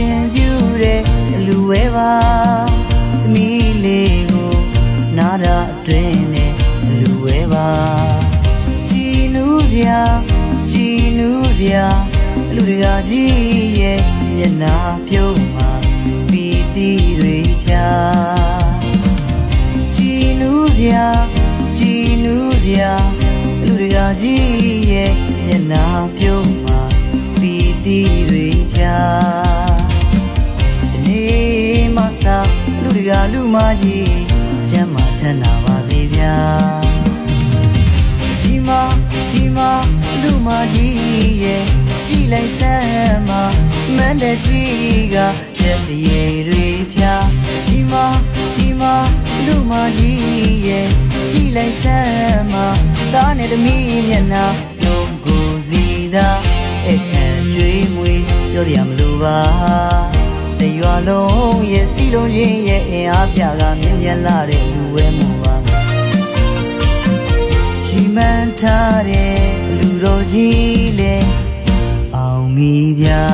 ရှင်ပြူတဲ့အလူဝဲပါသမီးလေးကိုနာရအတွင်းနဲ့အလူဝဲပါကြည်နူးစရာကြည်နူးစရာအလူတွေကကြီးရဲ့မျက်နှာပြုံးမှာပီတိတွေဖြာကြည်နူးစရာကြည်နူးစရာအလူတွေကကြီးရဲ့မျက်နှာပြုံးမှာပီတိ မကြီးကျမ်းမာချမ်းသာပါစေဗျာဒီမှာဒီမှာလူမကြီးရဲ့ကြည်လိုက်စမ်းမှာမန်းတဲ့ကြီးကရက်ရည်တွေဖြာဒီမှာဒီမှာလူမကြီးရဲ့ကြည်လိုက်စမ်းမှာသားနဲ့သမီးမျက်နှာလုံးကိုစီသာအဲ့အကျွေးမွေပြောရမလို့ပါ တရွာလုံးရဲ့စီလုံးချင်းရဲ့အင်အားပြကမြင်မြင်လာတဲ့လူဝဲမှုပါရှိမှန်ထားတဲ့လူတော်ကြီးလေအောင်မီဗျာ